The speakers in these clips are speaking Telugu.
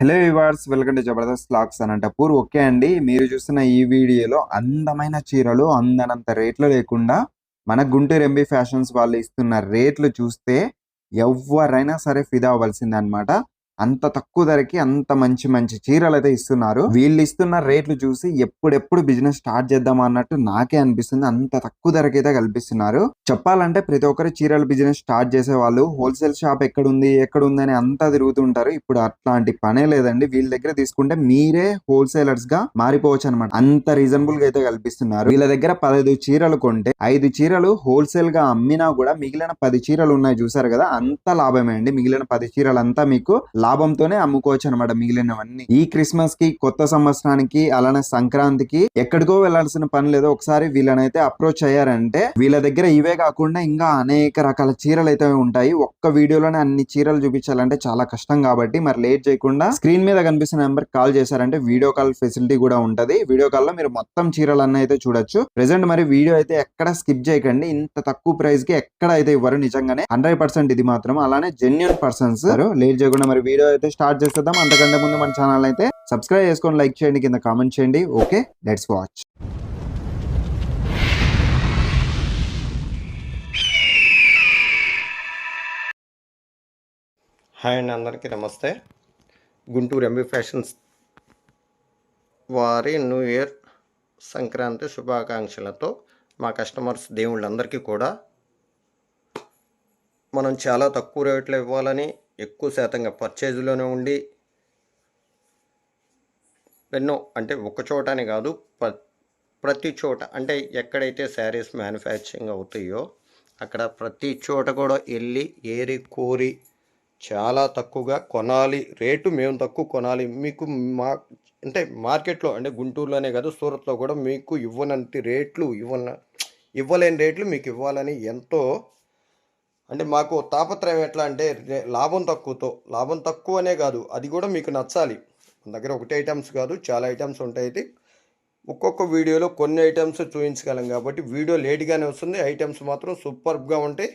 Hello viewers welcome to Jabardast lakhs Anantapur okay అండి మీరు చూస్తున్న ఈ వీడియోలో అందమైన చీరలు అందనంత రేట్లు లేకుండా మన గుంటూరు ఎంబీ ఫ్యాషన్స్ వాళ్ళు ఇస్తున్న రేట్లు చూస్తే ఎవరైనా సరే ఫిదా అవ్వాల్సిందనమాట అంత తక్కువ ధరకి అంత మంచి మంచి చీరలు అయితే ఇస్తున్నారు. వీళ్ళు ఇస్తున్న రేట్లు చూసి ఎప్పుడెప్పుడు బిజినెస్ స్టార్ట్ చేద్దాం అన్నట్టు నాకే అనిపిస్తుంది. అంత తక్కువ ధరకి అయితే కల్పిస్తున్నారు. చెప్పాలంటే ప్రతి ఒక్కరు చీరల బిజినెస్ స్టార్ట్ చేసే వాళ్ళు హోల్సేల్ షాప్ ఎక్కడుంది ఎక్కడుంది అని అంతా తిరుగుతుంటారు. ఇప్పుడు అట్లాంటి పనే లేదండి. వీళ్ళ దగ్గర తీసుకుంటే మీరే హోల్సేలర్స్గా మారిపోవచ్చు అనమాట అంత రీజనబుల్గా అయితే కల్పిస్తున్నారు. వీళ్ళ దగ్గర పదహైదు చీరలు కొంటే ఐదు చీరలు హోల్సేల్గా అమ్మినా కూడా మిగిలిన పది చీరలు ఉన్నాయి. చూసారు కదా? అంత లాభమే అండి. మిగిలిన పది చీరలు అంతా మీకు లాభంతోనే అమ్ముకోవచ్చు అనమాట మిగిలినవన్నీ. ఈ క్రిస్మస్కి కొత్త సంవత్సరానికి అలానే సంక్రాంతికి ఎక్కడికో వెళ్ళాల్సిన పని లేదు. ఒకసారి వీళ్ళనైతే అప్రోచ్ అయ్యారంటే వీళ్ళ దగ్గర ఇవే కాకుండా ఇంకా అనేక రకాల చీరలు అయితే ఉంటాయి. ఒక్క వీడియోలోనే అన్ని చీరలు చూపించాలంటే చాలా కష్టం కాబట్టి మరి లేట్ చేయకుండా స్క్రీన్ మీద కనిపిస్తున్న నెంబర్ కాల్ చేశారంటే వీడియో కాల్ ఫెసిలిటీ కూడా ఉంటది. వీడియో కాల్లో మీరు మొత్తం చీరలు అన్న అయితే చూడొచ్చు. ప్రెసెంట్ మరి వీడియో అయితే ఎక్కడ స్కిప్ చేయకండి. ఇంత తక్కువ ప్రైస్కి ఎక్కడ అయితే ఇవ్వరు నిజంగానే. హండ్రెడ్ పర్సెంట్ ఇది మాత్రం. అలానే జెన్యున్ పర్సన్స్ లేట్ చేయకుండా మరి వీడియో అయితే స్టార్ట్ చేసేద్దాం. అంతకంటే ముందు మన ఛానల్ అయితే సబ్స్క్రైబ్ చేసుకొని లైక్ చేయండి కింద కామెంట్ చేయండి. Okay let's watch. హాయ్ అండి అందరికీ నమస్తే. గుంటూరు ఎంబీ ఫ్యాషన్స్ వారి న్యూ ఇయర్ సంక్రాంతి శుభాకాంక్షలతో మా కస్టమర్స్ దేవుళ్ళందరికీ కూడా మనం చాలా తక్కువ రేట్లో ఇవ్వాలని ఎక్కువ శాతంగా పర్చేజ్లోనే ఉండి ఎన్నో అంటే ఒక చోటనే కాదు ప ప్రతి చోట అంటే ఎక్కడైతే శారీస్ మ్యానుఫ్యాక్చరింగ్ అవుతాయో అక్కడ ప్రతి చోట కూడా వెళ్ళి ఏరి కోరి చాలా తక్కువగా కొనాలి. రేటు మేము తక్కువ కొనాలి. మీకు మా అంటే మార్కెట్లో అంటే గుంటూరులోనే కాదు సూరత్లో కూడా మీకు ఇవ్వనంత రేట్లు ఇవ్వన ఇవ్వలేని రేట్లు మీకు ఇవ్వాలని ఎంతో అంటే మాకు తాపత్రయం ఎట్లా అంటే లాభం తక్కువతో లాభం తక్కువనే కాదు అది కూడా మీకు నచ్చాలి. మన దగ్గర ఒకటే ఐటమ్స్ కాదు చాలా ఐటమ్స్ ఉంటాయి అయితే ఒక్కొక్క వీడియోలో కొన్ని ఐటమ్స్ చూపించగలం కాబట్టి వీడియో లేట్గానే వస్తుంది ఐటమ్స్ మాత్రం సూపర్గా ఉంటాయి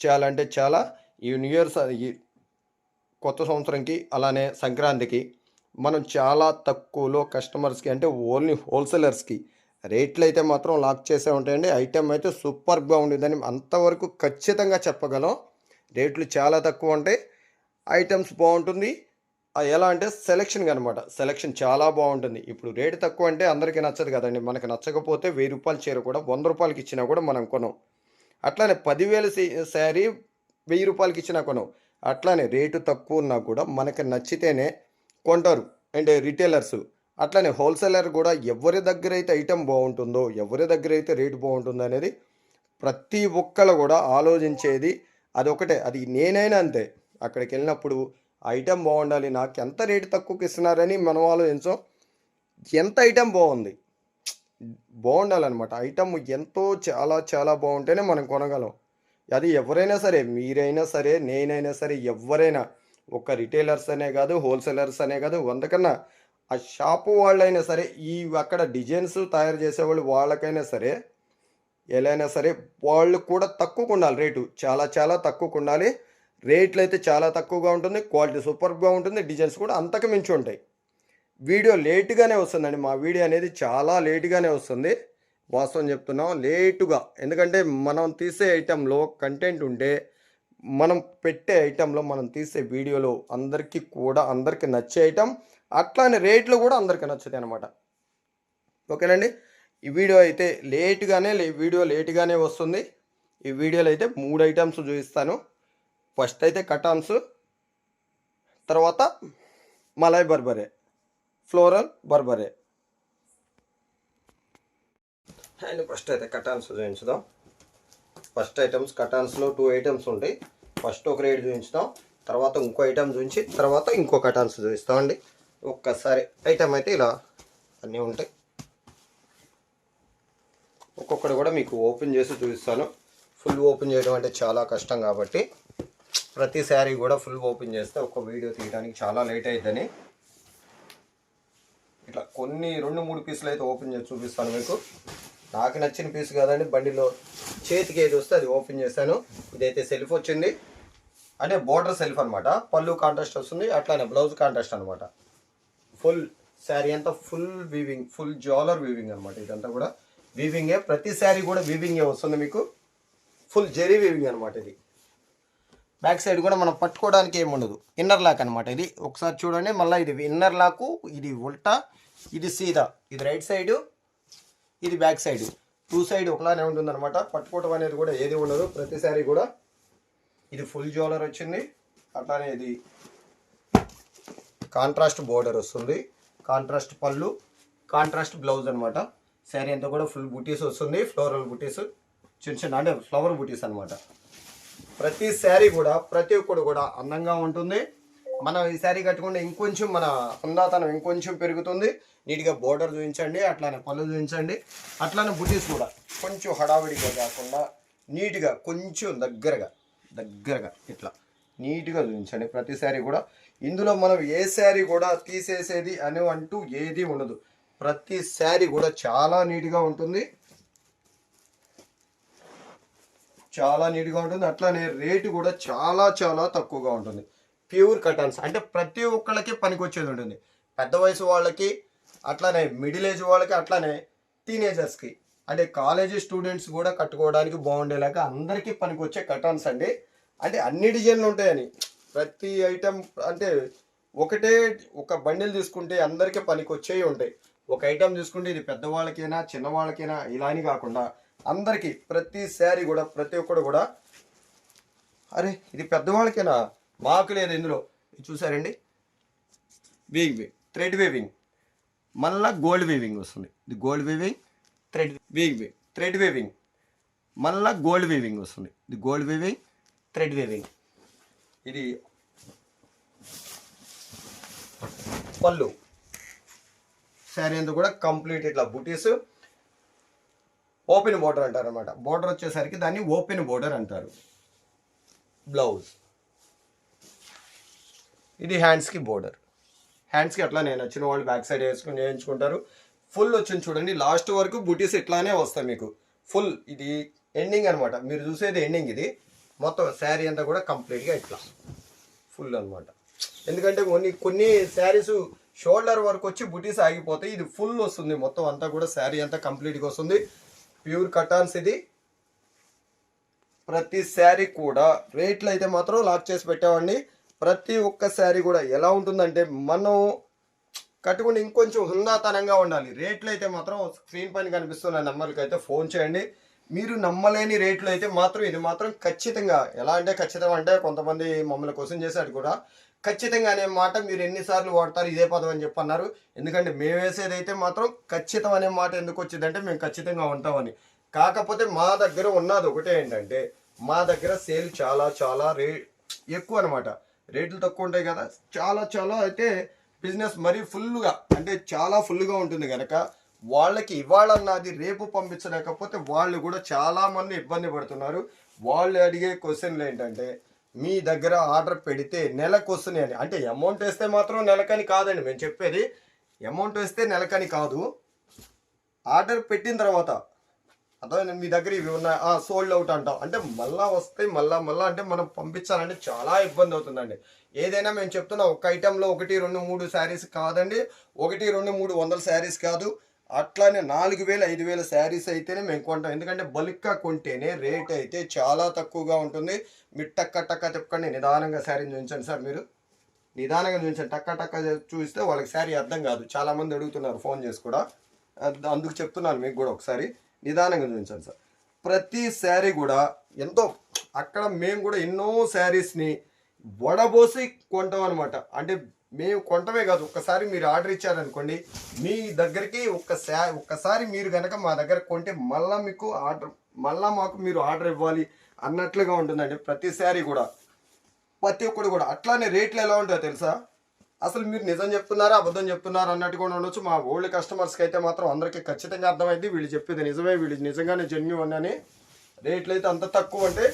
చాలా అంటే చాలా ఈ న్యూ ఇయర్స్ ఈ కొత్త సంవత్సరంకి అలానే సంక్రాంతికి మనం చాలా తక్కువలో కస్టమర్స్కి అంటే ఓన్లీ హోల్సేలర్స్కి రేట్లు అయితే మాత్రం లాక్ చేసే ఉంటాయండి. ఐటెం అయితే సూపర్గా ఉండేదని అంతవరకు ఖచ్చితంగా చెప్పగలం. రేట్లు చాలా తక్కువ ఉంటాయి. ఐటమ్స్ బాగుంటుంది. ఎలా అంటే సెలెక్షన్ అనమాట సెలెక్షన్ చాలా బాగుంటుంది. ఇప్పుడు రేటు తక్కువ అంటే అందరికీ నచ్చదు కదండి. మనకి నచ్చకపోతే వెయ్యి రూపాయల చీర కూడా వంద రూపాయలకి ఇచ్చినా కూడా మనం కొనం. అట్లానే పదివేల శారీ వెయ్యి రూపాయలకి ఇచ్చినా కొనం. అట్లానే రేటు తక్కువ ఉన్నా కూడా మనకి నచ్చితేనే కొంటారు. అంటే రిటైలర్స్ అట్లనే హోల్సేలర్ కూడా ఎవరి దగ్గర అయితే ఐటెం బాగుంటుందో ఎవరి దగ్గర అయితే రేటు బాగుంటుందో అనేది ప్రతి ఒక్కళ్ళు కూడా ఆలోచించేది అదొకటే. అది నేనైనా అంతే. అక్కడికి వెళ్ళినప్పుడు ఐటెం బాగుండాలి నాకు ఎంత రేటు తక్కువకి ఇస్తున్నారని మనం ఆలోచించాం. ఎంత ఐటెం బాగుంది? బాగుండాలన్నమాట. ఐటమ్ ఎంతో చాలా చాలా బాగుంటేనే మనం కొనగలం. అది ఎవరైనా సరే మీరైనా సరే నేనైనా సరే ఎవరైనా ఒక రిటైలర్స్ అనే కాదు హోల్సేలర్స్ అనే కాదు వందకన్నా ఆ షాపు వాళ్ళైనా సరే ఈ అక్కడ డిజైన్స్ తయారు చేసేవాళ్ళు వాళ్ళకైనా సరే ఎలా అయినా సరే వాళ్ళు కూడా తక్కువ ఉండాలి రేటు. చాలా చాలా తక్కువ ఉండాలి. రేట్లు అయితే చాలా తక్కువగా ఉంటుంది. క్వాలిటీ సూపర్గా ఉంటుంది. డిజైన్స్ కూడా అంతకు మించి ఉంటాయి. వీడియో లేటుగానే వస్తుందండి. మా వీడియో అనేది చాలా లేటుగానే వస్తుంది. వాస్తవం చెప్తున్నాం. లేటుగా. ఎందుకంటే మనం తీసే ఐటెంలో కంటెంట్ ఉంటే మనం పెట్టే ఐటెంలో మనం తీసే వీడియోలో అందరికీ కూడా అందరికీ నచ్చే ఐటెం అట్లానే రేట్లు కూడా అందరికీ నచ్చుతాయి అనమాట ఓకేనండి ఈ వీడియో అయితే లేట్గానే లే వీడియో లేట్గానే వస్తుంది. ఈ వీడియోలో అయితే మూడు ఐటమ్స్ చూపిస్తాను. ఫస్ట్ అయితే కటాన్స్ తర్వాత మలై బర్బరే ఫ్లోరల్ బర్బరే. అండ్ ఫస్ట్ అయితే కటాన్స్ చూపించుదాం. ఫస్ట్ ఐటమ్స్ కటాన్స్లో టూ ఐటమ్స్ ఉంటాయి. ఫస్ట్ ఒక రేట్ చూపించుదాం. తర్వాత ఇంకో ఐటమ్ చూపించి తర్వాత ఇంకో కటాన్స్ చూపిస్తామండి. ఒక్కసారి ఐటమ్ అయితే ఇలా అన్నీ ఉంటాయి. ఒక్కొక్కటి కూడా మీకు ఓపెన్ చేసి చూపిస్తాను. ఫుల్ ఓపెన్ చేయడం అంటే చాలా కష్టం కాబట్టి ప్రతి శారీ కూడా ఫుల్ ఓపెన్ చేస్తే ఒక వీడియో తీయడానికి చాలా లేట్ అవుతుందని ఇట్లా కొన్ని రెండు మూడు పీసులు అయితే ఓపెన్ చేసి చూపిస్తాను మీకు. నాకు నచ్చిన పీస్ కాదండి బండిలో చేతికి ఏది వస్తే అది ఓపెన్ చేశాను. ఇదైతే సెల్ఫ్ వచ్చింది. అంటే బోర్డర్ సెల్ఫ్ అనమాట పళ్ళు కాంట్రాస్ట్ వస్తుంది అట్లానే బ్లౌజ్ కాంట్రాస్ట్ అనమాట ఫుల్ శారీ అంతా ఫుల్ వీవింగ్ ఫుల్ జాలర్ వీవింగ్ అనమాట ఇదంతా కూడా. వీవింగే ప్రతి శారీ కూడా వీవింగే వస్తుంది మీకు. ఫుల్ జెరీ వీవింగ్ అనమాట ఇది. బ్యాక్ సైడ్ కూడా మనం పట్టుకోవడానికి ఏమి ఉండదు. ఇన్నర్ లాక్ అనమాట ఇది. ఒకసారి చూడండి మళ్ళీ ఇది ఇన్నర్ లాకు ఇది ఉల్టా ఇది సీదా. ఇది రైట్ సైడు ఇది బ్యాక్ సైడ్ టూ సైడ్ ఒకలానే ఉంటుంది అనమాట పట్టుకోవటం అనేది కూడా ఏది ఉండదు. ప్రతి శారీ కూడా. ఇది ఫుల్ జ్యువెలర్ వచ్చింది. అట్లానే ఇది కాంట్రాస్ట్ బోర్డర్ వస్తుంది. కాంట్రాస్ట్ పళ్ళు కాంట్రాస్ట్ బ్లౌజ్ అనమాట శారీ అంతా కూడా ఫుల్ బుటీస్ వస్తుంది. ఫ్లోరల్ బుటీస్ చిన్న చిన్న అంటే ఫ్లవర్ బుటీస్ అనమాట ప్రతి శారీ కూడా ప్రతి ఒక్కడు కూడా అందంగా ఉంటుంది. మనం ఈ శారీ కట్టుకుంటే ఇంకొంచెం మన హుందాతనం ఇంకొంచెం పెరుగుతుంది. నీట్గా బోర్డర్ చూపించండి అట్లానే పళ్ళు చూపించండి. అట్లానే బుటీస్ కూడా కొంచెం హడావిడిగా కాకుండా నీట్గా కొంచెం దగ్గరగా దగ్గరగా ఇట్లా నీట్గా చూపించండి. ప్రతి శారీ కూడా ఇందులో మనం ఏ శారీ కూడా తీసేసేది అని అంటూ ఏది ఉండదు. ప్రతి శారీ కూడా చాలా నీట్గా ఉంటుంది. చాలా నీట్గా ఉంటుంది. అట్లానే రేటు కూడా చాలా చాలా తక్కువగా ఉంటుంది. ప్యూర్ కటన్స్ అంటే ప్రతి ఒక్కళ్ళకి పనికొచ్చేది ఉంటుంది. పెద్ద వయసు వాళ్ళకి అట్లానే మిడిల్ ఏజ్ వాళ్ళకి అట్లానే టీనేజర్స్కి అంటే కాలేజీ స్టూడెంట్స్ కూడా కట్టుకోవడానికి బాగుండేలాగా అందరికీ పనికొచ్చే కటన్స్ అండి. అంటే అన్ని డిజైన్లు ఉంటాయని. ప్రతి ఐటెం అంటే ఒకటే ఒక బండిల్ తీసుకుంటే అందరికీ పనికొచ్చేవి ఉంటాయి. ఒక ఐటెం తీసుకుంటే ఇది పెద్దవాళ్ళకైనా చిన్నవాళ్ళకైనా ఇలా అని కాకుండా అందరికీ ప్రతి శారీ కూడా ప్రతి ఒక్కడు కూడా అరే ఇది పెద్దవాళ్ళకైనా? మాకు లేదు ఇందులో. ఇది చూసారండి? వీవింగ్ థ్రెడ్ వీవింగ్ మళ్ళా గోల్డ్ వీవింగ్ వస్తుంది. ఇది gold weaving thread weaving thread weaving మళ్ళా గోల్డ్ వీవింగ్ వస్తుంది. ఇది గోల్డ్ వీవింగ్ థ్రెడ్ వీవింగ్ ఇది పళ్ళు. శారీ అంతా కూడా కంప్లీట్ ఇట్లా బుటీస్. ఓపెన్ బోర్డర్ అంటారు అనమాట బోర్డర్ వచ్చేసరికి దాన్ని ఓపెన్ బోర్డర్ అంటారు. బ్లౌజ్. ఇది హ్యాండ్స్కి బోర్డర్. హ్యాండ్స్కి అట్లా నేను వచ్చిన వాళ్ళు బ్యాక్ సైడ్ వేసుకుని వేయించుకుంటారు. ఫుల్ వచ్చింది చూడండి. లాస్ట్ వరకు బుటీస్ ఇట్లానే వస్తాయి మీకు. ఫుల్. ఇది ఎండింగ్ అనమాట మీరు చూసేది ఎండింగ్ ఇది. మొత్తం శారీ అంతా కూడా కంప్లీట్గా ఇట్లా. ఫుల్ అన్నమాట. ఎందుకంటే కొన్ని కొన్ని శారీస్ షోల్డర్ వరకు వచ్చి బుటీస్ ఆగిపోతాయి. ఇది ఫుల్ వస్తుంది. మొత్తం అంతా కూడా శారీ అంతా కంప్లీట్గా వస్తుంది. ప్యూర్ కటాన్స్ ఇది. ప్రతి శారీ కూడా రేట్లు అయితే మాత్రం లాక్ చేసి పెట్టామండి ప్రతి ఒక్క శారీ కూడా ఎలా ఉంటుందంటే మనం కట్టుకుని ఇంకొంచెం హుందాతనంగా ఉండాలి. రేట్లు అయితే మాత్రం స్క్రీన్ పైన కనిపిస్తున్న నెంబర్కి అయితే ఫోన్ చేయండి. మీరు నమ్మలేని రేట్లు అయితే మాత్రం ఇది మాత్రం ఖచ్చితంగా ఎలా అంటే ఖచ్చితం అంటే కొంతమంది మమ్మల్ని క్వశ్చన్ చేశాడు కూడా ఖచ్చితంగా అనే మాట మీరు ఎన్నిసార్లు వాడతారు ఇదే పదం అని చెప్పి అన్నారు. ఎందుకంటే మేము వేసేది అయితే మాత్రం ఖచ్చితం అనే మాట ఎందుకు వచ్చిందంటే మేము ఖచ్చితంగా ఉంటామని. కాకపోతే మా దగ్గర ఉన్నది ఒకటే ఏంటంటే మా దగ్గర సేల్ చాలా చాలా రే ఎక్కువ అనమాట రేట్లు తక్కువ ఉంటాయి కదా చాలా చాలా అయితే బిజినెస్ మరీ ఫుల్గా అంటే చాలా ఫుల్గా ఉంటుంది కనుక వాళ్ళకి ఇవ్వాలన్నది రేపు పంపించలేకపోతే వాళ్ళు కూడా చాలా మంది ఇబ్బంది పడుతున్నారు. వాళ్ళు అడిగే క్వశ్చన్లు ఏంటంటే మీ దగ్గర ఆర్డర్ పెడితే నెలకు వస్తున్నాయి అని. అంటే అమౌంట్ వేస్తే మాత్రం నెలకని కాదండి. మేము చెప్పేది అమౌంట్ వేస్తే నెలకని కాదు. ఆర్డర్ పెట్టిన తర్వాత అదే మీ దగ్గర ఇవి ఉన్నాయి. సోల్డ్ అవుట్ అంటాం. అంటే మళ్ళా వస్తాయి మళ్ళా మళ్ళా అంటే మనం పంపించాలంటే చాలా ఇబ్బంది అవుతుందండి. ఏదైనా మేము చెప్తున్నా ఒక ఐటెంలో ఒకటి రెండు మూడు శారీస్ కాదండి. ఒకటి రెండు మూడు వందల శారీస్ కాదు. అట్లానే నాలుగు వేలు ఐదు వేల శారీస్ అయితేనే మేము కొంటాం. ఎందుకంటే బల్క్గా కొంటేనే రేట్ అయితే చాలా తక్కువగా ఉంటుంది. మీరు టక్క టక్క తిప్పకండి నిదానంగా శారీని చూపించండి సార్ మీరు. నిదానంగా చూపించండి. టక్క టక్క చూస్తే వాళ్ళకి శారీ అర్థం కాదు. చాలామంది అడుగుతున్నారు ఫోన్ చేసి కూడా. అందుకు చెప్తున్నాను మీకు కూడా ఒకసారి. నిదానంగా చూపించండి సార్. ప్రతి శారీ కూడా ఎంతో అక్కడ మేము కూడా ఎన్నో శారీస్ని వడబోసి కొంటాం అనమాట అంటే మేము కొంటమే కాదు. ఒక్కసారి మీరు ఆర్డర్ ఇచ్చారనుకోండి మీ దగ్గరికి ఒక్క ఒక్కసారి మీరు కనుక మా దగ్గర కొంటే మళ్ళా మీకు ఆర్డర్ మళ్ళా మాకు మీరు ఆర్డర్ ఇవ్వాలి అన్నట్లుగా ఉంటుందండి ప్రతి శారీ కూడా. ప్రతి ఒక్కటి కూడా. అట్లానే రేట్లు ఎలా ఉంటాయో తెలుసా? అసలు మీరు నిజం చెప్తున్నారా అబద్ధం చెప్తున్నారా అన్నట్టు కూడా ఉండొచ్చు. మా ఓల్డ్ కస్టమర్స్కి అయితే మాత్రం అందరికీ ఖచ్చితంగా అర్థమైంది వీళ్ళు చెప్పేది నిజమే వీళ్ళు నిజంగానే జెన్యున్ అని. రేట్లు అయితే అంత తక్కువ అంటే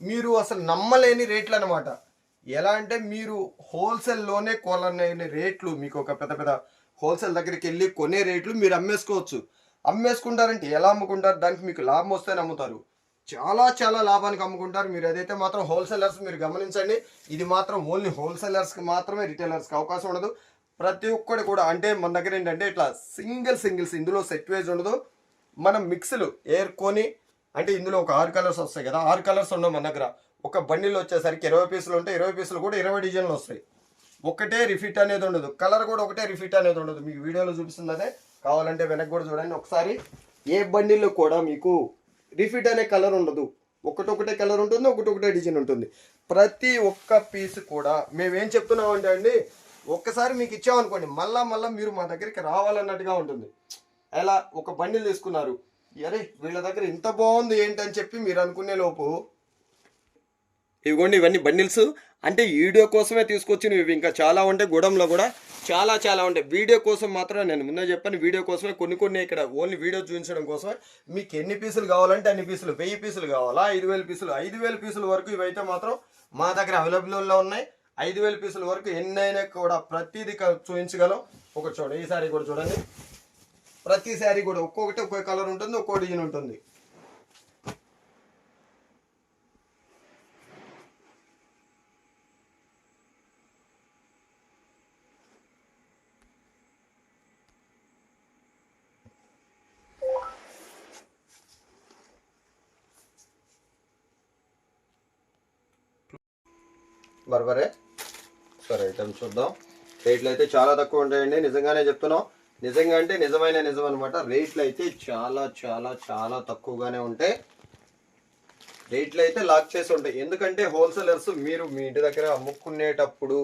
మీరు అసలు నమ్మలేని రేట్లు అనమాట ఎలా అంటే మీరు హోల్సేల్లోనే కొనలేని రేట్లు మీకు ఒక పెద్ద పెద్ద హోల్సేల్ దగ్గరికి వెళ్ళి కొనే రేట్లు మీరు అమ్మేసుకోవచ్చు. అమ్మేసుకుంటారంటే ఎలా అమ్ముకుంటారు? దానికి మీకు లాభం వస్తేనే అమ్ముతారు చాలా చాలా లాభానికి అమ్ముకుంటారు. మీరు అదైతే మాత్రం హోల్సేలర్స్ మీరు గమనించండి ఇది మాత్రం ఓన్లీ హోల్సేలర్స్కి మాత్రమే రిటైలర్స్కి అవకాశం ఉండదు. ప్రతి ఒక్కటి కూడా అంటే మన దగ్గర ఏంటంటే ఇట్లా సింగిల్ సింగిల్స్ ఇందులో సెట్ వేజ్ ఉండదు. మనం మిక్స్లు ఏర్కొని అంటే ఇందులో ఒక ఆరు కలర్స్ వస్తాయి కదా ఆరు కలర్స్ ఉండవు మన దగ్గర. ఒక బండిలో వచ్చేసరికి ఇరవై పీసులు ఉంటే ఇరవై పీసులు కూడా ఇరవై డిజైన్లు వస్తాయి. ఒకటే రిఫిట్ అనేది ఉండదు. కలర్ కూడా ఒకటే రిఫిట్ అనేది ఉండదు. మీకు వీడియోలో చూపిస్తుంది అదే. కావాలంటే వెనక్కి కూడా చూడండి. ఒకసారి ఏ బండిల్లో కూడా మీకు రిఫిట్ అనే కలర్ ఉండదు. ఒకటొకటే కలర్ ఉంటుంది ఒకటొకటే డిజైన్ ఉంటుంది. ప్రతి ఒక్క పీస్ కూడా మేమేం చెప్తున్నాం అంటే అండి ఒక్కసారి మీకు ఇచ్చామనుకోండి మళ్ళా మళ్ళీ మీరు మా దగ్గరికి రావాలన్నట్టుగా ఉంటుంది. ఎలా? ఒక బండిల్ తీసుకున్నారు. అరే వీళ్ళ దగ్గర ఇంత బాగుంది ఏంటని చెప్పి మీరు అనుకునే లోపు ఇవిగోండి ఇవన్నీ బండిల్స్. అంటే వీడియో కోసమే తీసుకొచ్చినవి ఇవి. ఇంకా చాలా ఉంటాయి గూడెంలో కూడా. చాలా చాలా ఉంటాయి వీడియో కోసం మాత్రం నేను ముందే చెప్పాను వీడియో కోసమే కొన్ని కొన్ని ఇక్కడ ఓన్లీ వీడియో చూపించడం కోసమే మీకు ఎన్ని పీసులు కావాలంటే అన్ని పీసులు వెయ్యి పీసులు కావాలా? ఐదు వేల పీసులు. ఐదు వేల పీసుల వరకు ఇవైతే మాత్రం మా దగ్గర అవైలబుల్లో ఉన్నాయి. ఐదు వేల పీసుల వరకు ఎన్నైనా కూడా ప్రతిదీ చూపించగలం. ఒక చూడండి ఈ సారీ కూడా చూడండి. ప్రతి శారీ కూడా ఒక్కొక్కటి ఒక్కొక్క కలర్ ఉంటుంది ఒక్కో డిజైన్ ఉంటుంది. బర్బరే. సరే ఐటమ్ చూద్దాం. రేట్లు అయితే చాలా తక్కువ ఉంటాయండి. నిజంగానే చెప్తున్నాం. నిజంగా అంటే నిజమైన నిజం అనమాట రేట్లు అయితే చాలా చాలా చాలా తక్కువగానే ఉంటాయి. రేట్లు అయితే లాక్ చేసి ఉంటాయి. ఎందుకంటే హోల్సేలర్స్ మీరు మీ ఇంటి దగ్గర అమ్ముకునేటప్పుడు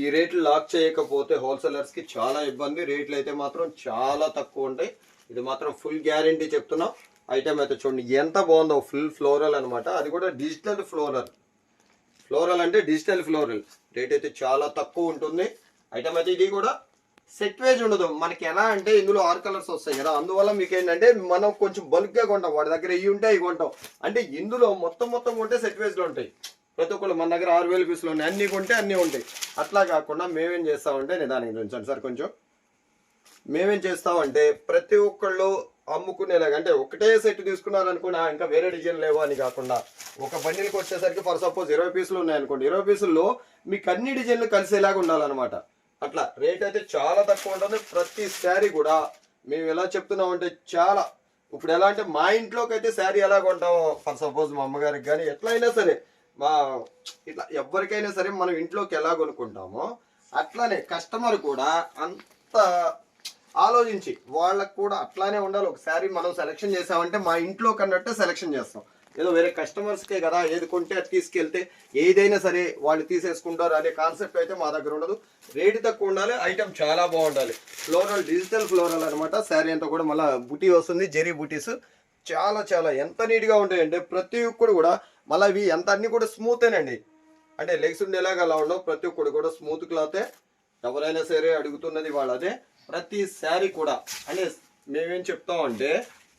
ఈ రేట్లు లాక్ చేయకపోతే హోల్సేలర్స్కి చాలా ఇబ్బంది. రేట్లు అయితే మాత్రం చాలా తక్కువ ఉంటాయి. ఇది మాత్రం ఫుల్ గ్యారంటీ చెప్తున్నాం. ఐటమ్ అయితే చూడండి. ఎంత బాగుందో ఫుల్ ఫ్లోరల్ అనమాట అది కూడా డిజిటల్ ఫ్లోరల్. ఫ్లోరల్ అంటే డిజిటల్ ఫ్లోరల్ రేట్ అయితే చాలా తక్కువ ఉంటుంది. ఐటమ్ అయితే ఇది కూడా సెట్ వేజ్ ఉండదు. మనకి ఎలా అంటే ఇందులో ఆరు కలర్స్ వస్తాయి కదా. అందువల్ల మీకు ఏంటంటే మనం కొంచెం బల్క్గా కొంటాం. వాడి దగ్గర ఇవి ఉంటాయి ఇవి కొంటాం. అంటే ఇందులో మొత్తం మొత్తం కొంటే సెట్ ఉంటాయి. ప్రతి ఒక్కళ్ళు మన దగ్గర ఆరు వేలు పీసులు ఉన్నాయి అన్నీ కొంటే అన్నీ ఉంటాయి. అట్లా కాకుండా మేమేం చేస్తామంటే నిదానికి ఉంచండి సార్ కొంచెం. మేమేం చేస్తామంటే ప్రతి ఒక్కళ్ళు అమ్ముకునేలాగా అంటే ఒకటే సెట్ తీసుకున్నారనుకోండి అనుకున్నా ఇంకా వేరే డిజైన్ లేవో అని కాకుండా. ఒక బండిల్కి వచ్చేసరికి ఫర్ సపోజ్ ఇరవై పీసులు ఉన్నాయనుకోండి ఇరవై పీసుల్లో మీకు అన్ని డిజైన్లు కలిసేలాగా ఉండాలన్నమాట. అట్లా రేట్ అయితే చాలా తక్కువ ఉంటుంది. ప్రతి శారీ కూడా మేము ఎలా చెప్తున్నామంటే చాలా. ఇప్పుడు ఎలా అంటే మా ఇంట్లోకి అయితే శారీ ఎలా కొంటామో ఫర్ సపోజ్ మా అమ్మగారికి కానీ ఎట్లయినా సరే మా ఇట్లా ఎవరికైనా సరే మనం ఇంట్లోకి ఎలా కొనుక్కుంటామో అట్లానే కస్టమర్ కూడా అంత ఆలోచించి వాళ్ళకు కూడా అట్లానే ఉండాలి. ఒక శారీ మనం సెలెక్షన్ చేసామంటే మా ఇంట్లో కన్నట్టే సెలెక్షన్ చేస్తాం. ఏదో వేరే కస్టమర్స్కే కదా ఏది కొంటే అది తీసుకెళ్తే ఏదైనా సరే వాళ్ళు తీసేసుకుంటారు అనే కాన్సెప్ట్ అయితే మా దగ్గర ఉండదు. రేటు తక్కువ ఉండాలి ఐటమ్ చాలా బాగుండాలి. ఫ్లోరల్ డిజిటల్ ఫ్లోరల్ అనమాట శారీ అంతా కూడా మళ్ళీ బుటీ వస్తుంది జెరీ బుటీస్. చాలా చాలా ఎంత నీట్గా ఉంటాయంటే ప్రతి ఒక్కడు కూడా మళ్ళీ ఇవి ఎంత అన్ని కూడా స్మూతేనండి అంటే లెగ్స్ ఉండేలాగా అలా ఉండవు. ప్రతి ఒక్కడు కూడా స్మూత్ క్లాతే ఎవరైనా సరే అడుగుతున్నది వాళ్ళదే. ప్రతి శారీ కూడా. అనే మేమేం చెప్తాం అంటే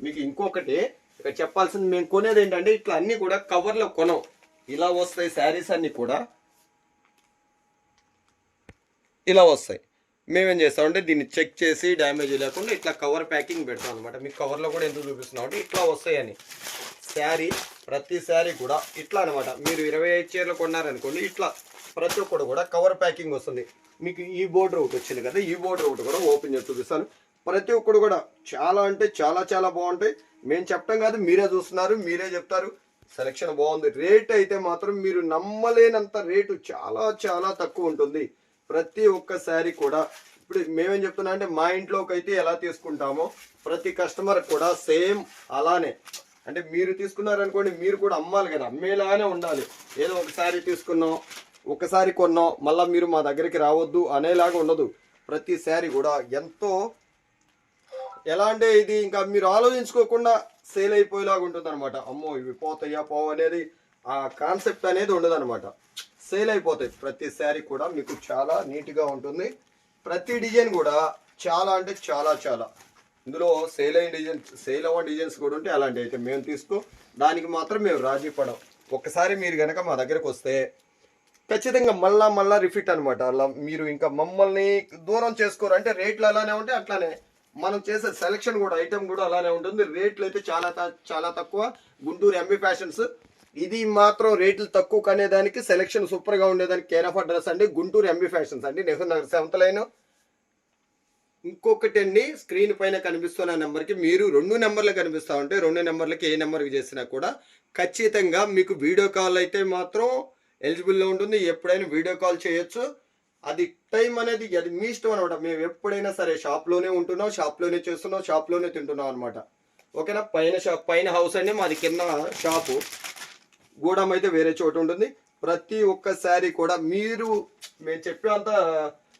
మీకు ఇంకొకటి ఇక్కడ చెప్పాల్సింది మేము కొనేది ఏంటంటే ఇట్లా అన్ని కూడా కవర్లో కొనం. ఇలా వస్తాయి శారీస్ అన్నీ కూడా. ఇలా వస్తాయి. మేమేం చేస్తామంటే దీన్ని చెక్ చేసి డ్యామేజ్ లేకుండా ఇట్లా కవర్ ప్యాకింగ్ పెడతాం అనమాట మీకు కవర్లో కూడా ఎందుకు చూపిస్తున్నాం అంటే ఇట్లా వస్తాయని శారీ ప్రతి శారీ కూడా ఇట్లా అనమాట మీరు ఇరవై ఐదు చీరలు కొన్నారనుకోండి ఇట్లా ప్రతి ఒక్కటి కూడా కవర్ ప్యాకింగ్ వస్తుంది. మీకు ఈ బోర్డర్ ఒకటి వచ్చింది కదా ఈ బోర్డర్ ఒకటి కూడా ఓపెన్ చేసి చూపిస్తాను. ప్రతి ఒక్కడు కూడా చాలా అంటే చాలా చాలా బాగుంటాయి. మేము చెప్పడం కాదు మీరే చూస్తున్నారు మీరే చెప్తారు. సెలక్షన్ బాగుంది. రేట్ అయితే మాత్రం మీరు నమ్మలేనంత రేటు చాలా చాలా తక్కువ ఉంటుంది. ప్రతి ఒక్క శారీ కూడా. ఇప్పుడు మేమేం చెప్తున్నా అంటే మా ఇంట్లోకి అయితే ఎలా తీసుకుంటామో ప్రతి కస్టమర్ కూడా సేమ్ అలానే. అంటే మీరు తీసుకున్నారనుకోండి మీరు కూడా అమ్మాలి కదా అమ్మేలానే ఉండాలి. ఏదో ఒక శారీ తీసుకున్నాం ఒకసారి కొన్నాం మళ్ళీ మీరు మా దగ్గరికి రావద్దు అనేలాగా ఉండదు. ప్రతి శారీ కూడా ఎంతో ఎలా అంటే ఇది ఇంకా మీరు ఆలోచించుకోకుండా సేల్ అయిపోయేలాగా ఉంటుంది అనమాట అమ్మో ఇవి పోతాయా పోవు అనేది ఆ కాన్సెప్ట్ అనేది ఉండదు అనమాట సేల్ అయిపోతాయి. ప్రతి శారీ కూడా మీకు చాలా నీట్గా ఉంటుంది. ప్రతి డిజైన్ కూడా చాలా అంటే చాలా చాలా. ఇందులో సేల్ అయిన డిజైన్ సేల్ అవ్వ డిజైన్స్ కూడా ఉంటే అలాంటి అయితే మేము తీసుకో. దానికి మాత్రం మేము రాజీ పడం ఒకసారి మీరు కనుక మా దగ్గరకు వస్తే ఖచ్చితంగా మళ్ళా మళ్ళా రిఫిట్ అనమాట అలా మీరు ఇంకా మమ్మల్ని దూరం చేసుకోరు. అంటే రేట్లు అలానే ఉంటే అట్లానే మనం చేసే సెలక్షన్ కూడా ఐటమ్ కూడా అలానే ఉంటుంది. రేట్లు అయితే చాలా చాలా తక్కువ. గుంటూరు ఎంబీ ఫ్యాషన్స్ ఇది మాత్రం రేట్లు తక్కువ కనేదానికి సెలక్షన్ సూపర్గా ఉండేదానికి కేర్ డ్రెస్ అడ్రస్ అండి. గుంటూరు ఎంబీ ఫ్యాషన్స్ అండి. నెహ్రూ నగర్ సెవెంత్ లైన్ ఇంకొకటి అండి స్క్రీన్ పైన కనిపిస్తున్న నెంబర్కి మీరు రెండు నెంబర్లు కనిపిస్తా ఉంటే రెండు నెంబర్లకి ఏ నెంబర్కి చేసినా కూడా ఖచ్చితంగా మీకు వీడియో కాల్ అయితే మాత్రం ఎలిజిబుల్లో ఉంటుంది. ఎప్పుడైనా వీడియో కాల్ చేయొచ్చు. అది టైం అనేది అది మీ ఇష్టం అనమాట మేము ఎప్పుడైనా సరే షాప్లోనే ఉంటున్నాం షాప్లోనే చేస్తున్నాం షాప్లోనే తింటున్నాం అనమాట ఓకేనా? పైన షాప్ పైన హౌస్ అండి. మాది కింద షాపు. గూడెం అయితే వేరే చోటు ఉంటుంది. ప్రతి ఒక్క శారీ కూడా మీరు మేము చెప్పేంత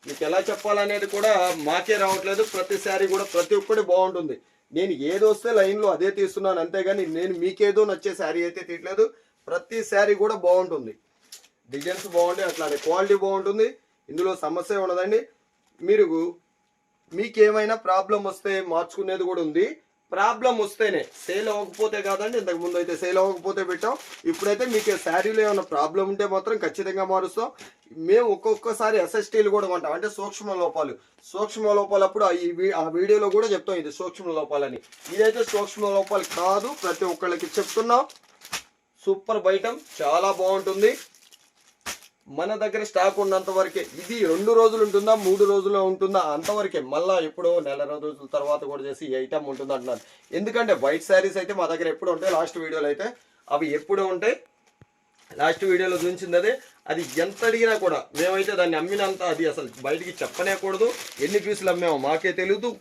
మీకు ఎలా చెప్పాలనేది కూడా మాకే రావట్లేదు. ప్రతి శారీ కూడా ప్రతి ఒక్కటి బాగుంటుంది. నేను ఏది వస్తే లైన్లో అదే తీస్తున్నాను. అంతేగాని నేను మీకేదో నచ్చే శారీ అయితే తీయట్లేదు. ప్రతి శారీ కూడా బాగుంటుంది. డిజైన్స్ బాగుంటాయి అట్లానే క్వాలిటీ బాగుంటుంది. ఇందులో సమస్య ఉండదండి. మీరు మీకేమైనా ప్రాబ్లం వస్తే మార్చుకునేది కూడా ఉంది. ప్రాబ్లం వస్తేనే సేల్ అవ్వకపోతే కాదండి ఇంతకు ముందు అయితే సేల్ అవ్వకపోతే పెట్టాం. ఇప్పుడైతే మీకు శారీలో ఏమైనా ప్రాబ్లం ఉంటే మాత్రం ఖచ్చితంగా మారుస్తాం. మేము ఒక్కొక్కసారి ఎస్ఎస్టీలు కూడా కొంటాం. అంటే సూక్ష్మ లోపాలు. సూక్ష్మ లోపాలు అప్పుడు ఆ ఈ ఆ వీడియోలో కూడా చెప్తాం ఇది సూక్ష్మ లోపాలని. ఇదైతే సూక్ష్మ లోపాలు కాదు. ప్రతి ఒక్కళ్ళకి చెప్తున్నాం. సూపర్ బయటం చాలా బాగుంటుంది. మన దగ్గర స్టాక్ ఉన్నంత వరకే. ఇది రెండు రోజులు ఉంటుందా మూడు రోజులు ఉంటుందా? అంతవరకే. మళ్ళా ఎప్పుడో నెల రోజుల తర్వాత కూడా చేసి ఈ ఐటమ్ ఉంటుంది అంటున్నారు ఎందుకంటే వైట్ శారీస్ అయితే మా దగ్గర ఎప్పుడు ఉంటాయి? లాస్ట్ వీడియోలో అయితే. అవి ఎప్పుడు ఉంటాయి. లాస్ట్ వీడియోలో చూపించింది అదే. అది ఎంత అడిగినా కూడా మేమైతే దాన్ని అమ్మినంత అది అసలు బయటికి చెప్పనేకూడదు. ఎన్ని పీసులు అమ్మామో మాకే తెలియదు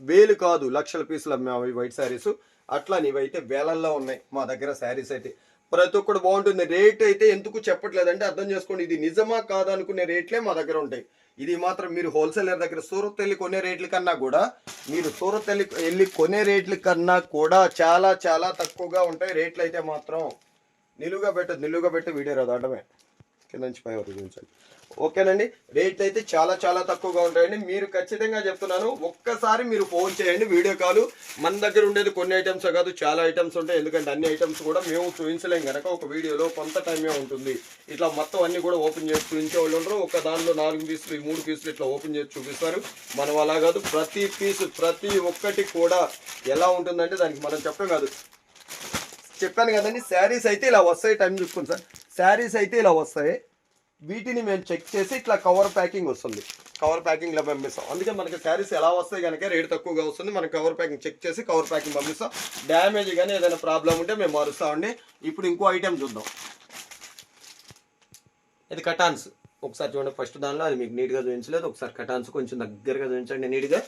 వేలు కాదు లక్షల పీసులు అమ్మాము ఈ వైట్ శారీస్ అట్లా నీవైతే వేలల్లో ఉన్నాయి మా దగ్గర శారీస్ అయితే. ప్రతి ఒక్కటి బాగుంటుంది. రేట్ అయితే ఎందుకు చెప్పట్లేదంటే అర్థం చేసుకోండి. ఇది నిజమా కాదా అనుకునే రేట్లే మా దగ్గర ఉంటాయి. ఇది మాత్రం మీరు హోల్సేలర్ దగ్గర సూరత్ వెళ్ళి కొనే రేట్ల కన్నా కూడా మీరు సూరత్ వెళ్ళి వెళ్ళి కొనే రేట్ల కన్నా కూడా చాలా చాలా తక్కువగా ఉంటాయి. రేట్లు అయితే మాత్రం నిలువుగా పెట్టదు నిలువుగా పెట్టి. వీడియో రాదు. అడ్డమే కింద నుంచి పై వరకు చూపించండి. ఓకేనండి? రేట్ అయితే చాలా చాలా తక్కువగా ఉంటాయండి. మీరు ఖచ్చితంగా చెప్తున్నాను ఒక్కసారి మీరు ఫోన్ చేయండి వీడియో కాల్. మన దగ్గర ఉండేది కొన్ని ఐటమ్స్ కాదు చాలా ఐటమ్స్ ఉంటాయి. ఎందుకంటే అన్ని ఐటమ్స్ కూడా మేము చూపించలేం కనుక ఒక వీడియోలో కొంత టైమే ఉంటుంది. ఇట్లా మొత్తం అన్ని కూడా ఓపెన్ చేసి చూపించే వాళ్ళు ఉండరు. ఒక దానిలో నాలుగు పీసులు ఈ మూడు పీసులు ఇట్లా ఓపెన్ చేసి చూపిస్తారు. మనం అలా కాదు ప్రతి పీసు ప్రతి ఒక్కటి కూడా ఎలా ఉంటుందంటే దానికి మనం చెప్పడం కాదు. చెప్పాను కదండి శారీస్ అయితే ఇలా వస్తాయి టైం చూసుకోండి సార్. శారీస్ అయితే ఇలా వస్తాయి. వీటిని మేము చెక్ చేసి ఇట్లా కవర్ ప్యాకింగ్ వస్తుంది. కవర్ ప్యాకింగ్లో పంపిస్తాం. అందుకే మనకి శారీస్ ఎలా వస్తాయి కనుక రేట్ తక్కువగా వస్తుంది. మనం కవర్ ప్యాకింగ్ చెక్ చేసి కవర్ ప్యాకింగ్ పంపిస్తాం. డ్యామేజ్ కానీ ఏదైనా ప్రాబ్లం ఉంటే మేము మారుస్తామండి ఇప్పుడు ఇంకో ఐటెం చూద్దాం. ఇది కటాన్స్ ఒకసారి చూడండి. ఫస్ట్ దానిలో అది మీకు నీట్గా చూపించలేదు. ఒకసారి కటాన్స్ కొంచెం దగ్గరగా చూపించండి. నీట్గా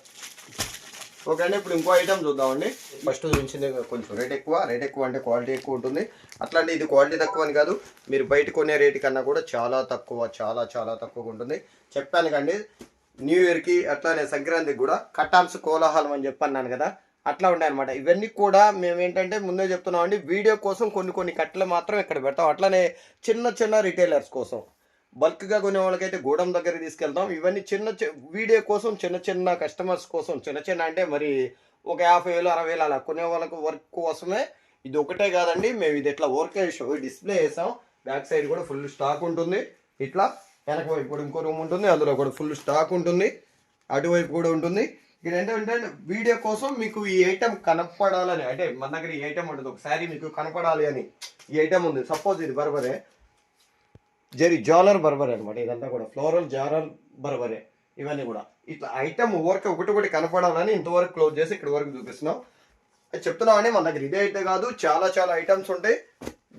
ఓకే అండి ఇప్పుడు ఇంకో ఐటమ్ చూద్దామండి. ఫస్ట్ చూపించింది కొంచెం. రేట్ ఎక్కువ రేట్ ఎక్కువ అంటే క్వాలిటీ ఎక్కువ ఉంటుంది. అట్లాంటి ఇది క్వాలిటీ తక్కువ అని కాదు మీరు బయట కొనే రేటు కన్నా కూడా చాలా తక్కువ చాలా చాలా తక్కువగా ఉంటుంది. చెప్పాను కండి న్యూ ఇయర్కి అట్లానే సంక్రాంతికి కూడా కటాన్స్ కోలాహలం అని చెప్పన్నాను కదా అట్లా ఉంటాయి అనమాట ఇవన్నీ కూడా మేము ఏంటంటే ముందే చెప్తున్నాం అండి వీడియో కోసం కొన్ని కొన్ని కట్టలు మాత్రం ఇక్కడ పెడతాం. అట్లానే చిన్న చిన్న రిటైలర్స్ కోసం. బల్క్గా కొనే వాళ్ళకైతే గోడం దగ్గర తీసుకెళ్తాం ఇవన్నీ చిన్న వీడియో కోసం చిన్న చిన్న కస్టమర్స్ కోసం చిన్న చిన్న అంటే మరి ఒక యాభై వేలు అరవై వేలు అలా కొనే వాళ్ళకు వర్క్ కోసమే. ఇది ఒకటే కాదండి మేము ఇది ఇట్లా వర్క్ వేసాం డిస్ప్లే వేసాం బ్యాక్ సైడ్ కూడా ఫుల్ స్టాక్ ఉంటుంది. ఇట్లా వెనక వైపు కూడా ఇంకో రూమ్ ఉంటుంది అందులో కూడా ఫుల్ స్టాక్ ఉంటుంది. అటువైపు కూడా ఉంటుంది. ఇది ఏంటంటే వీడియో కోసం మీకు ఈ ఐటెం కనపడాలని అంటే మన దగ్గర ఈ ఐటెం ఉంటుంది. ఒకసారి మీకు కనపడాలి అని ఈ ఐటెం ఉంది. సపోజ్ ఇది బర్బరే. జరి జాలర్ బర్బర్ అనమాట ఇదంతా కూడా. ఫ్లోరల్ జాలర్ బర్బరే ఇవన్నీ కూడా. ఇట్లా ఐటమ్ వర్క్ ఒకటి ఒకటి కనపడాలని ఇంతవరకు క్లోజ్ చేసి ఇక్కడ వరకు చూపిస్తున్నాం. చెప్తున్నామని మన దగ్గర ఇదే అయితే కాదు చాలా చాలా ఐటమ్స్ ఉంటాయి.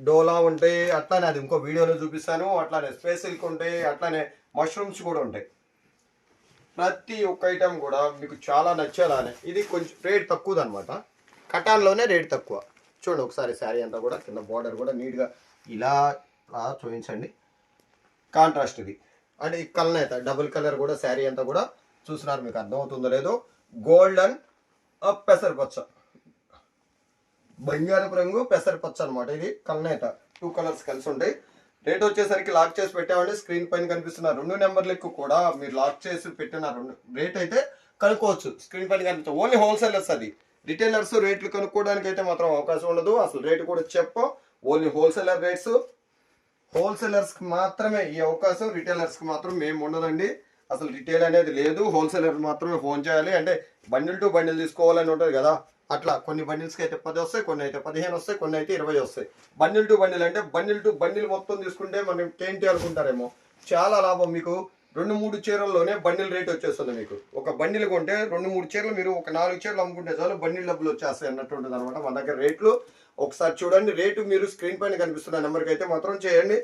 డోలా ఉంటాయి అట్లానే అది ఇంకో వీడియోలో చూపిస్తాను. అట్లానే స్పేస్ సిల్క్ ఉంటాయి అట్లానే మష్రూమ్స్ కూడా ఉంటాయి. ప్రతి ఒక్క ఐటమ్ కూడా మీకు చాలా నచ్చేలానే ఇది కొంచెం రేట్ తక్కువది అనమాట కటాన్లోనే రేట్ తక్కువ. చూడండి ఒకసారి శారీ అంతా కూడా కింద బార్డర్ కూడా నీట్గా ఇలా చూపించండి. కాంట్రాస్ట్ ఇది. అంటే ఈ కలర్ అయితే డబుల్ కలర్ కూడా శారీ అంతా కూడా చూసినారు మీకు అర్థమవుతుందో లేదో. గోల్డెన్ పెసరపచ్చ. బంగారపు రంగు పెసరపచ్చ అనమాట ఇది. కలనేత టూ కలర్స్ కలిసి ఉంటాయి. రేట్ వచ్చేసరికి లాక్ చేసి పెట్టామంటే స్క్రీన్ పైన కనిపిస్తున్న రెండు నెంబర్లకు కూడా మీరు లాక్ చేసి పెట్టిన రెండు రేట్ అయితే కనుక్కోవచ్చు. స్క్రీన్ పైన కనిపిస్తుంది ఓన్లీ హోల్సేలర్స్ అది. రిటైలర్స్ రేట్లు కనుక్కోవడానికి అయితే మాత్రం అవకాశం ఉండదు. అసలు రేటు కూడా చెప్పం. ఓన్లీ హోల్సేలర్ రేట్స్ హోల్సేలర్స్కి మాత్రమే ఈ అవకాశం రిటైలర్స్కి మాత్రం మేము ఉండదండి. అసలు రిటైల్ అనేది లేదు హోల్సేలర్ మాత్రమే ఫోన్ చేయాలి. అంటే బండిల్ టు బండిల్ తీసుకోవాలని ఉంటుంది కదా. అట్లా కొన్ని బండిల్స్కి అయితే పది వస్తాయి కొన్ని అయితే పదిహేను వస్తాయి కొన్ని అయితే ఇరవై వస్తాయి. బండిల్ టు బండిల్ అంటే బండిల్ టు బండిల్ మొత్తం తీసుకుంటే మనం ఏంటి అనుకుంటారేమో. చాలా లాభం మీకు. రెండు మూడు చీరల్లోనే బండిల్ రేట్ వచ్చేస్తుంది మీకు. ఒక బండిల్ కొంటే రెండు మూడు చీరలు మీరు ఒక నాలుగు చీరలు అమ్ముకుంటే చాలు బండిల్ డబ్బులు వచ్చేస్తాయి అన్నట్టు ఉంటుంది అనమాట మన దగ్గర రేట్లు ఒకసారి చూడండి రేటు మీరు స్క్రీన్ పైన కనిపిస్తున్న నెంబర్కి అయితే మాత్రం చేయండి.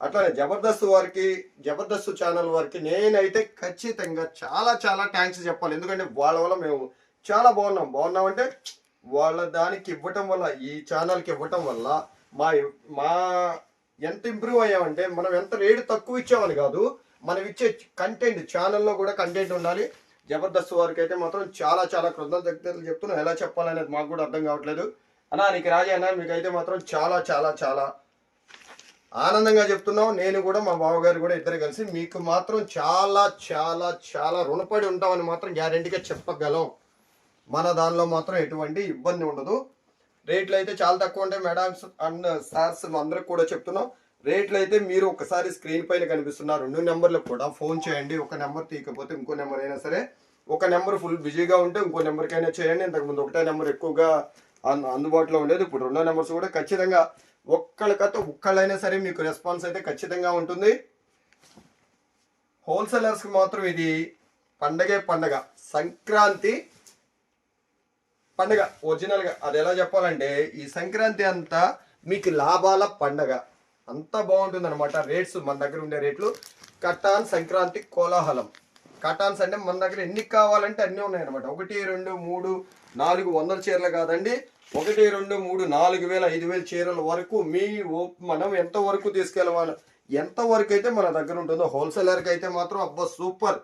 అట్లానే జబర్దస్త్ వారికి జబర్దస్త్ ఛానల్ వారికి నేనైతే ఖచ్చితంగా చాలా చాలా థ్యాంక్స్ చెప్పాలి. ఎందుకంటే వాళ్ళ వల్ల మేము చాలా బాగున్నాం. బాగున్నాం అంటే వాళ్ళ దానికి ఇవ్వటం వల్ల ఈ ఛానల్కి ఇవ్వటం వల్ల మా మా ఎంత ఇంప్రూవ్ అయ్యామంటే మనం ఎంత రేటు తక్కువ ఇచ్చామని కాదు మనం ఇచ్చే కంటెంట్ ఛానల్లో కూడా కంటెంట్ ఉండాలి. జబర్దస్త్ వారికి అయితే మాత్రం చాలా చాలా కృతజ్ఞతలు చెప్తున్నాం ఎలా చెప్పాలనేది మాకు కూడా అర్థం కావట్లేదు. అన్నా నీకు రాజా అన్న మీకైతే మాత్రం చాలా చాలా చాలా ఆనందంగా చెప్తున్నాం నేను కూడా మా బావగారు కూడా ఇద్దరు కలిసి మీకు మాత్రం చాలా చాలా చాలా రుణపడి ఉంటామని మాత్రం గ్యారెంటీగా చెప్పగలం. మన దానిలో మాత్రం ఎటువంటి ఇబ్బంది ఉండదు. రేట్లు అయితే చాలా తక్కువ ఉంటాయి మేడమ్స్ అండ్ సార్స్ అందరికి కూడా చెప్తున్నాం. రేట్లు అయితే మీరు ఒకసారి స్క్రీన్ పైన కనిపిస్తున్న రెండు నెంబర్లకు కూడా ఫోన్ చేయండి. ఒక నెంబర్ తీయకపోతే ఇంకో నెంబర్ అయినా సరే. ఒక నెంబర్ ఫుల్ బిజీగా ఉంటే ఇంకో నెంబర్కైనా చేయండి. ఇంతకుముందు ఒకటే నెంబర్ ఎక్కువగా అందుబాటులో ఉండేది. ఇప్పుడు రెండో నెంబర్స్ కూడా ఖచ్చితంగా ఒక్కళ్ళకతో ఒక్కళ్ళైనా సరే మీకు రెస్పాన్స్ అయితే ఖచ్చితంగా ఉంటుంది. హోల్సేలర్స్కి మాత్రం ఇది పండగే పండగ. సంక్రాంతి పండగ. ఒరిజినల్గా అది ఎలా చెప్పాలంటే ఈ సంక్రాంతి అంతా మీకు లాభాల పండగ. అంతా బాగుంటుంది అనమాట రేట్స్ మన దగ్గర ఉండే రేట్లు. కట్టాన్ సంక్రాంతి కోలాహలం. కటాన్స్ అంటే మన దగ్గర ఎన్ని కావాలంటే అన్నీ ఉన్నాయి అనమాట ఒకటి రెండు మూడు నాలుగు వందల చీరలు కాదండి. ఒకటి రెండు మూడు నాలుగు వేల ఐదు వేల చీరల వరకు మీ మనం ఎంత వరకు తీసుకెళ్ళవాలి ఎంత వరకు అయితే మన దగ్గర ఉంటుందో హోల్సేలర్కి అయితే మాత్రం అబ్బా సూపర్.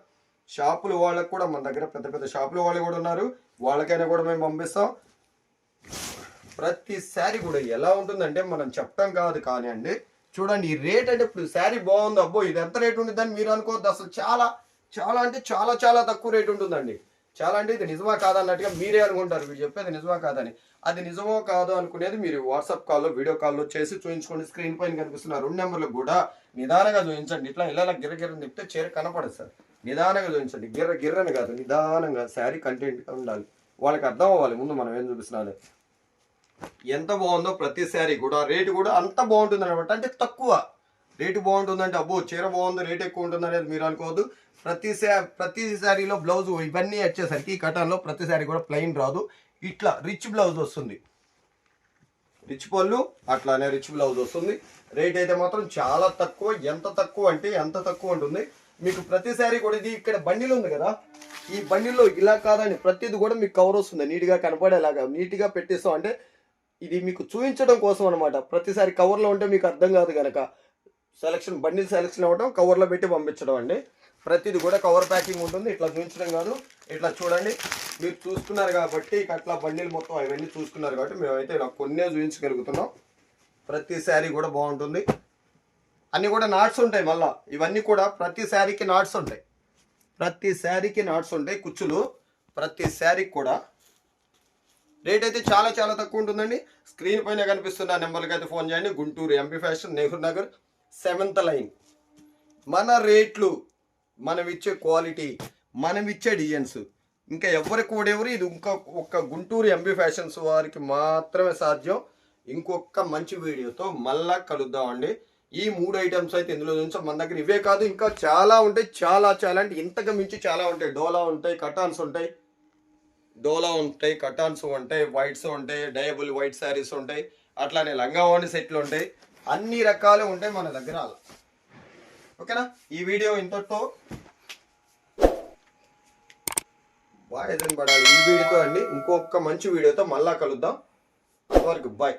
షాపులు వాళ్ళకు కూడా మన దగ్గర పెద్ద పెద్ద షాపులు వాళ్ళు కూడా ఉన్నారు. వాళ్ళకైనా కూడా మేము పంపిస్తాం. ప్రతి శారీ కూడా ఎలా ఉంటుందంటే మనం చెప్పడం కాదు కానీ అండి చూడండి ఈ రేట్ అంటే ఇప్పుడు శారీ బాగుంది అబ్బో ఇది ఎంత రేట్ ఉంటుందని మీరు అనుకోవద్దు. అసలు చాలా చాలా అంటే చాలా చాలా తక్కువ రేట్ ఉంటుందండి. చాలా అంటే ఇది నిజమా కాదా అన్నట్టుగా మీరే అనుకుంటారు. మీరు చెప్పేది నిజమా కాదని. అది నిజమో కాదో అనుకునేది మీరు వాట్సాప్ కాల్లో వీడియో కాల్లో చేసి చూపించుకోండి స్క్రీన్ పైన కనిపిస్తున్న రెండు నెంబర్లు కూడా నిదానంగా చూపించండి ఇట్లా ఇలా గిర్ర గిర్ర తిప్పితే చీర కనపడదు సార్. నిదానంగా చూపించండి గిర్ర గిర్రని కాదు నిదానంగా శారీ కంటెంట్గా ఉండాలి. వాళ్ళకి అర్థం అవ్వాలి. ముందు మనం ఏం చూపిస్తున్నాను? ఎంత బాగుందో ప్రతి శారీ కూడా రేటు కూడా అంత బాగుంటుంది అనమాట అంటే తక్కువ. రేటు బాగుంటుందంటే అబ్బో చీర బాగుంది రేట్ ఎక్కువ ఉంటుంది అనేది మీరు అనుకోవద్దు. ప్రతి ప్రతి శారీలో బ్లౌజ్ ఇవన్నీ వచ్చేసరికి ఈ కటన్లో ప్రతి శారీ కూడా ప్లెయిన్ రాదు. ఇట్లా రిచ్ బ్లౌజ్ వస్తుంది. రిచ్ పళ్ళు అట్లానే రిచ్ బ్లౌజ్ వస్తుంది. రేట్ అయితే మాత్రం చాలా తక్కువ. ఎంత తక్కువ అంటే ఎంత తక్కువ ఉంటుంది. మీకు ప్రతి శారీ కూడా ఇది ఇక్కడ బండిలు ఉంది కదా. ఈ బండిల్లో ఇలా కాదని ప్రతిది కూడా మీకు కవర్ వస్తుంది. నీట్గా కనపడేలాగా నీట్గా పెట్టేస్తాం అంటే ఇది మీకు చూపించడం కోసం అనమాట ప్రతిసారి కవర్లో ఉంటే మీకు అర్థం కాదు కనుక సెలక్షన్ బండిల్ సెలక్షన్ అవ్వడం కవర్లో పెట్టి పంపించడం అండి. ప్రతిది కూడా కవర్ ప్యాకింగ్ ఉంటుంది. ఇట్లా చూపించడం కాదు. ఇట్లా చూడండి. మీరు చూసుకున్నారు కాబట్టి అట్లా బండిలు మొత్తం అవన్నీ చూసుకున్నారు కాబట్టి మేమైతే ఇలా కొన్నే చూపించగలుగుతున్నాం. ప్రతి శారీ కూడా బాగుంటుంది. అన్నీ కూడా నాట్స్ ఉంటాయి మళ్ళీ. ఇవన్నీ కూడా ప్రతి శారీకి నాట్స్ ఉంటాయి. ప్రతి శారీకి నాట్స్ ఉంటాయి కుచ్చులు. ప్రతి శారీకి కూడా. రేట్ అయితే చాలా చాలా తక్కువ ఉంటుందండి. స్క్రీన్ పైన కనిపిస్తున్న నెంబర్కి అయితే ఫోన్ చేయండి. Guntur MP fashion Nehru Nagar seventh line. మన రేట్లు మనం ఇచ్చే క్వాలిటీ మనం ఇచ్చే డిజైన్స్. ఇంకా ఎవరికి కూడెవరు? ఎవరు ఇది ఇంకా ఒక్క గుంటూరు ఎంబీ ఫ్యాషన్స్ వారికి మాత్రమే సాధ్యం. ఇంకొక మంచి వీడియోతో మళ్ళా కలుద్దామండి ఈ మూడు ఐటమ్స్ అయితే ఇందులో నుంచి మన దగ్గర ఇవే కాదు ఇంకా చాలా ఉంటాయి చాలా చాలా. అంటే ఇంతకు మించి చాలా ఉంటాయి. డోలా ఉంటాయి కటాన్స్ ఉంటాయి. డోలా ఉంటాయి కటాన్స్ ఉంటాయి వైట్స్ ఉంటాయి డయబుల్ వైట్ శారీస్ ఉంటాయి. అట్లానే లంగావాణి సెట్లు ఉంటాయి. అన్ని రకాలు ఉంటాయి మన దగ్గర. ఓకేనా? ఈ వీడియో ఇంతటితో బాయ్ పడాలి. ఈ వీడియోతో అండి. ఇంకొక మంచి వీడియోతో మళ్ళా కలుద్దాం. అంతవరకు బాయ్